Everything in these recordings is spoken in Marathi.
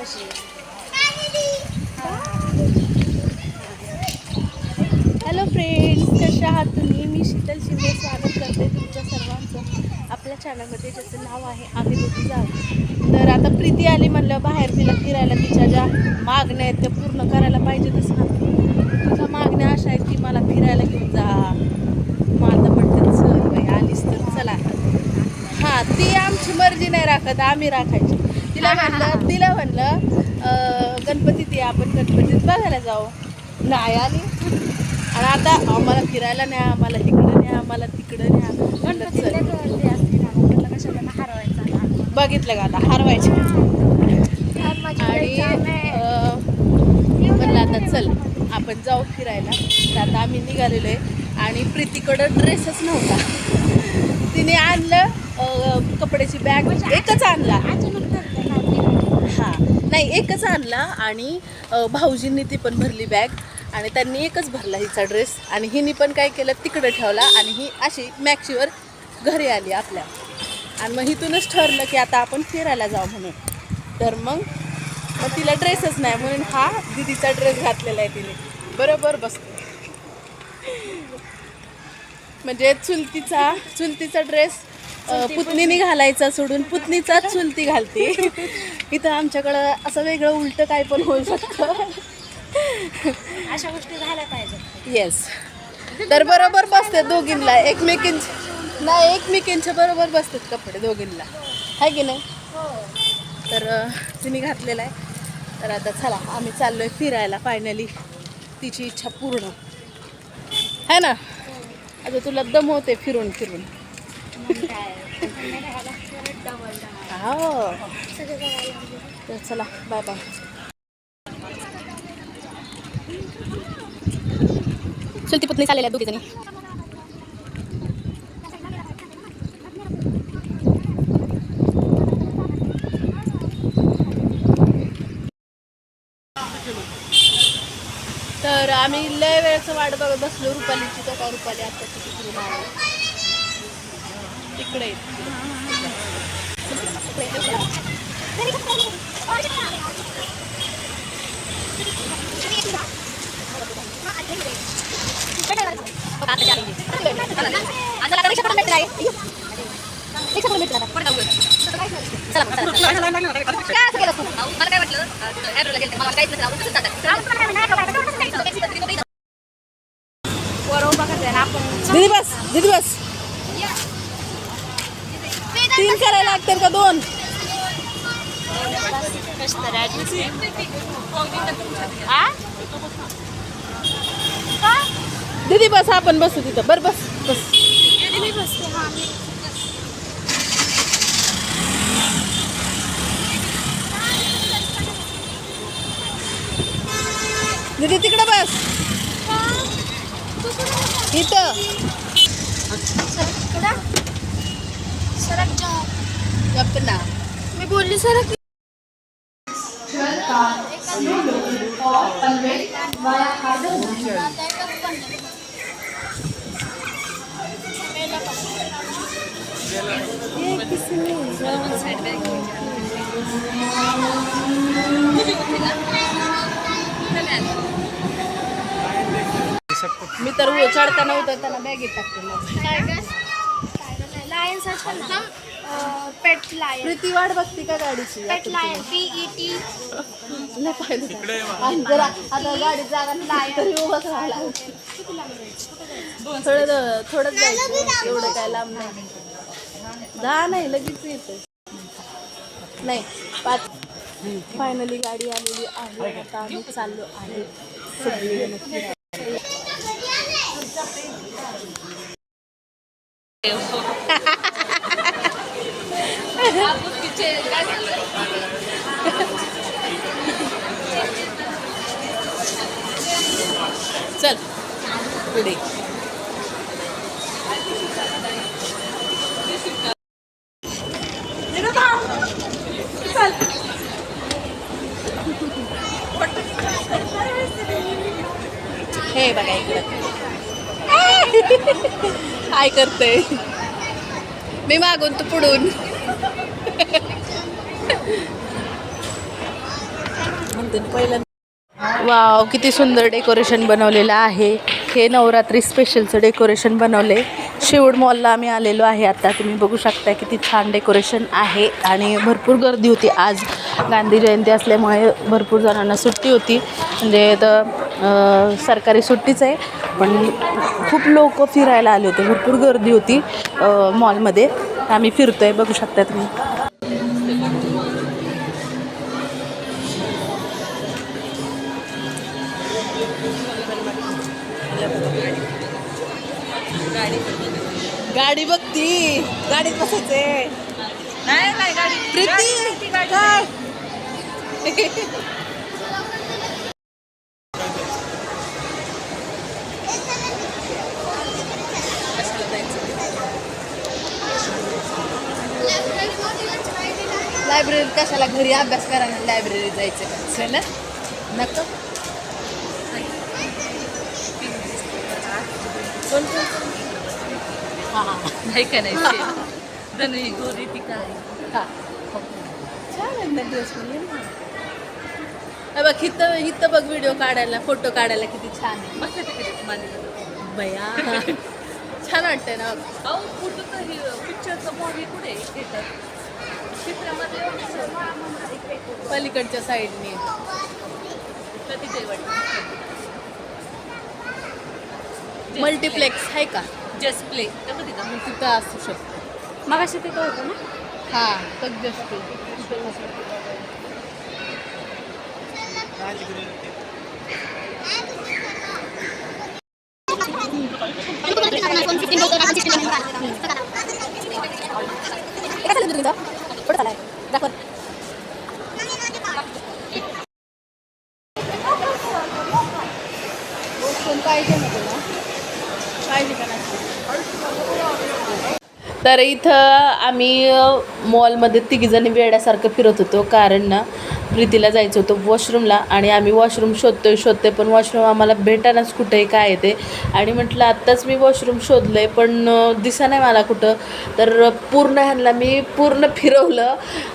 कशी हॅलो फ्रेंड्स कसे आहात तुम्ही? मी शीतल शिंदे स्वागत करते तुमच्या सर्वांचं. आपल्या चॅनलमध्ये ज्याचं नाव आहे आम्ही दोघी जाऊ. तर आता प्रीती आली म्हणलं बाहेर तिला फिरायला तिच्या ज्या मागण्या आहेत त्या पूर्ण करायला पाहिजेतच ना. तुझ्या मागण्या अशा आहेत की मला फिरायला घेऊन जा. मग आता म्हणतात सर बाई आलीस तर चला. हां ती आमची मर्जी नाही राखत आम्ही राखायची. तिला म्हणलं तिला म्हणलं गणपतीत ये आपण गणपतीत बघायला जाऊ. नाही आली. आणि आता आम्हाला फिरायला न्या आम्हाला इकडं न्या आम्हाला तिकडं न्या. म्हणलं चल. बघितलं का आता? हरवायचे. आणि म्हणलं आता चल आपण जाऊ फिरायला. तर आता आम्ही निघालेलो आहे आणि प्रीतीकडं ड्रेसच नव्हता. तिने आणलं कपड्याची बॅग एकच आणला. हां. नाही एकच आणला आणि भाऊजींनी ती पण भरली बॅग आणि त्यांनी एकच भरला हिचा ड्रेस आणि हिनी पण काय केलं तिकडं ठेवला आणि ही अशी मॅक्सीवर घरी आली आपल्या. आणि मग इथूनच ठरलं की आता आपण फिरायला जाऊ म्हणून. तर मग मग तिला ड्रेसच नाही म्हणून हा दिदीचा ड्रेस घातलेला आहे तिने. बरोबर बसतो म्हणजे चुलतीचा चुलतीचा ड्रेस पुतणीने घालायचा सोडून पुतणीचा चुलती घालते. इथं आमच्याकडं असं वेगळं उलटं काय पण होऊ शकतं. अशा गोष्टी झाल्या पाहिजे येस तर बरोबर बसतात दोघींना. एकमेकींच नाही एकमेकींच्या बरोबर बसतात कपडे दोघींना. आहे की नाही? हो. तर तिने घातलेला आहे. तर आता चला आम्ही चाललोय फिरायला फायनली तिची इच्छा पूर्ण. है ना? आता तुला दमवते फिरून फिरून. हो तर चला बाय बाय. चुलती पुतणी चाललेल्या दोघी जणी तर आम्ही लय वेळचं वाट बघत बसलो रुपालीची तर काय रुपाली आता तिकडून आली तिकडे दीदी बस दीदी बस तीन करायला लागतात का दोन? दीदी बस आपण बसू तिथं. बर बस बस. दीदी तिकडं बस. इथं. गप्प ना। मी बोलली सर मी तर चढताना उतरताना बॅगेत टाकते. लायन्स पेट लायन प्रीती वाट बघते का गाडीची? Pet lion P E T नाही पाहिलं आणि जरा आता गाडीत जागा नाही तरी उभंच राहायला. थोडं थोडंच जायचं. एवढं काय लांब नाही. दहा नाही लगेच येतं. नाही पाच. फायनली गाडी आलेली आहे. आता आम्ही चाललो आहे. सगळीजण फिरायला. चल. पुढे. हे. बघा इकडं. काय करते मी मागून तू पुढून. पहिल्यांदा वाव किती सुंदर डेकोरेशन बनवलेलं आहे. हे नवरात्री स्पेशलचं डेकोरेशन बनवले शिवड मॉलला आम्ही आलेलो आहे आता. तुम्ही बघू शकता किती छान डेकोरेशन आहे आणि भरपूर गर्दी होती आज. गांधी जयंती असल्यामुळे भरपूर जणांना सुट्टी होती. म्हणजे तर सरकारी सुट्टीच आहे. पण खूप लोक फिरायला आले होते. भरपूर गर्दी होती मॉलमध्ये आम्ही फिरतो आहे बघू शकता तुम्ही. गाडी बघती. गाडीत बसायचे नाही नाही गाडी. प्रीती काय लायब्ररीत कशाला घरी अभ्यास करायला लायब्ररीत जायचं? चला नको. हां नाही का नाही धनुई गोरी हा. छान आहे ना ड्रेस बघ इथं इथं बघ व्हिडिओ काढायला फोटो काढायला किती छान आहे. मस्त तिकडे बया. छान वाटतंय ना. अहो कुठं तर पिक्चरचं मूवी कुठे? थिएटर चित्रामध्ये पलीकडच्या साईडने कधी ते वाटतं. मल्टिप्लेक्स आहे का? जस्ट प्ले मग तिथं असू शकतो. मग अशी तिथं होतं ना? हा तग जास्त पाहिजे ना तुला पाहिजे का नाही तर इथं आम्ही मॉलमध्ये तिघीजणी वेड्यासारखं फिरत होतो. कारण ना प्रीतीला जायचं होतं वॉशरूमला आणि आम्ही वॉशरूम शोधतोय शोधतोय पण वॉशरूम आम्हाला भेटानाच कुठे काय आहे ते. आणि म्हटलं आत्ताच मी वॉशरूम शोधलं आहे पण दिसा नाही मला कुठं. तर पूर्ण ह्यांना मी पूर्ण फिरवलं.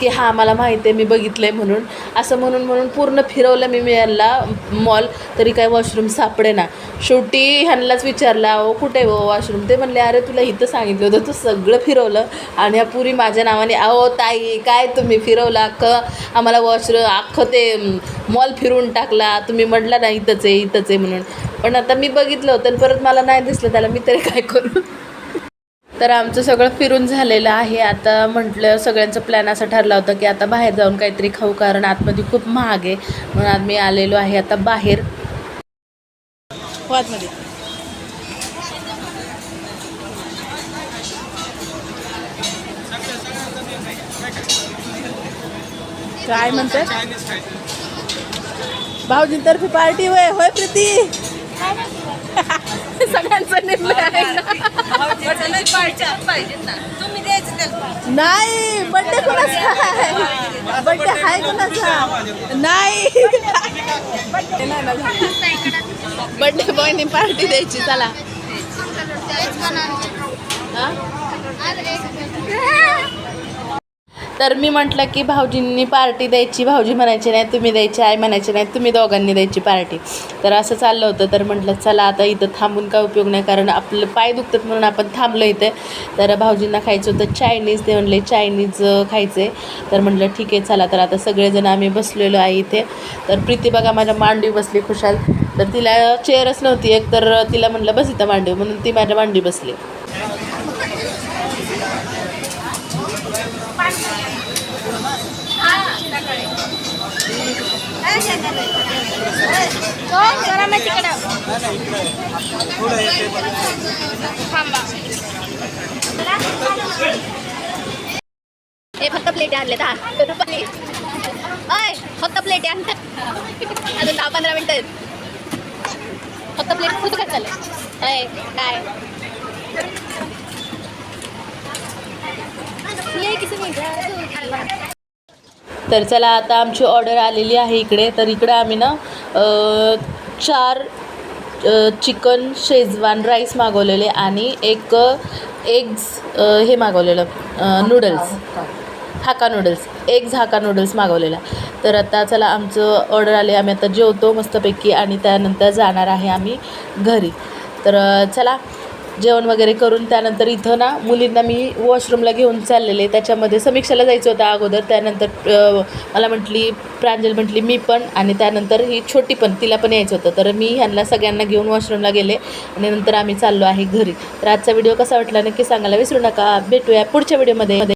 की हां मला माहिती आहे मी बघितलं आहे म्हणून. असं म्हणून म्हणून पूर्ण फिरवलं मी मिळाला मॉल तरी काय वॉशरूम सापडे ना शेवटी ह्यांनाच विचारला अहो कुठे आहे हो वॉशरूम ते म्हणले अरे तुला इथं सांगितलं होतं तू सगळं फिरवलं आणि या पुरी माझ्या नावाने अहो ताई काय तुम्ही फिरवलं अख्खं? आम्हाला वॉशरूम अख्खं ते मॉल फिरून टाकला. तुम्ही म्हटला ना इथंच आहे इथंच आहे म्हणून. पण आता मी बघितलं होतं आणि परत मला नाही दिसलं त्याला मी तरी काय करू? तर आमचं सगळं फिरून झालेलं आहे. आता म्हटलं सगळ्यांचं प्लॅन असा ठरला होता की आता बाहेर जाऊन काहीतरी खाऊ कारण आतमध्ये खूप महाग आहे. म्हणून आम्ही आलेलो आहे आता बाहेर. आतमध्ये काय म्हणतात? भाऊजींतर्फे पार्टी होय होय प्रीती. सगळ्यांचं निर्णय आहे नाही बड्डे कोणाचा आहे? बड्डे आहे कोणाचा? नाही. बड्डे बॉयने पार्टी द्यायची चला. हा? तर मी म्हटलं की भाऊजींनी पार्टी द्यायची भाऊजी म्हणायचे नाही तुम्ही द्यायची आई म्हणायची नाही तुम्ही दोघांनी द्यायची पार्टी. तर असं चाललं होतं. तर म्हटलं चला आता इथं थांबून काय उपयोग नाही कारण आपलं पाय दुखतात म्हणून आपण थांबलो इथे. तर भाऊजींना खायचं होतं चायनीज ते म्हणले चायनीज खायचे. तर म्हटलं ठीक आहे चला. तर आता सगळेजण आम्ही बसलेलो आहे इथे. तर प्रीती बघा माझ्या मांडवी बसली खुशाल. तर तिला चेअरच नव्हती एक तर तिला म्हटलं बस इथं मांडवी. म्हणून ती माझ्या मांडवी बसली. हे फक्त प्लेट आणले दहा. रुपाली अय फक्त प्लेट आणतात अजून दहा पंधरा मिनिटं आहेत. फक्त प्लेट खूप काय चालले अय काय? ये किसी मिनिट? तर चला आता आमची ऑर्डर आलेली आहे इकडे. तर इकडे आम्ही ना चार चिकन शेजवान राईस मागवलेले आणि एक एग्ज हे मागवलेलं noodles hakka noodles eggs hakka noodles मागवलेला. तर आता चला आमचं ऑर्डर आले. आम्ही आता जेवतो मस्तपैकी आणि त्यानंतर जाणार आहे आम्ही घरी. तर चला. जेवण वगैरे करून त्यानंतर इथं ना मुलींना मी वॉशरूमला घेऊन चाललेले. त्याच्यामध्ये समीक्षाला जायचं होतं अगोदर. त्यानंतर मला म्हटली प्रांजल म्हटली मी पण. आणि त्यानंतर ही छोटी पण तिला पण यायचं होतं. तर मी ह्यांना सगळ्यांना घेऊन वॉशरूमला गेले. आणि नंतर आम्ही चाललो आहे घरी. तर आजचा व्हिडिओ कसा वाटला नक्की सांगायला विसरू नका. भेटूया पुढच्या व्हिडिओमध्ये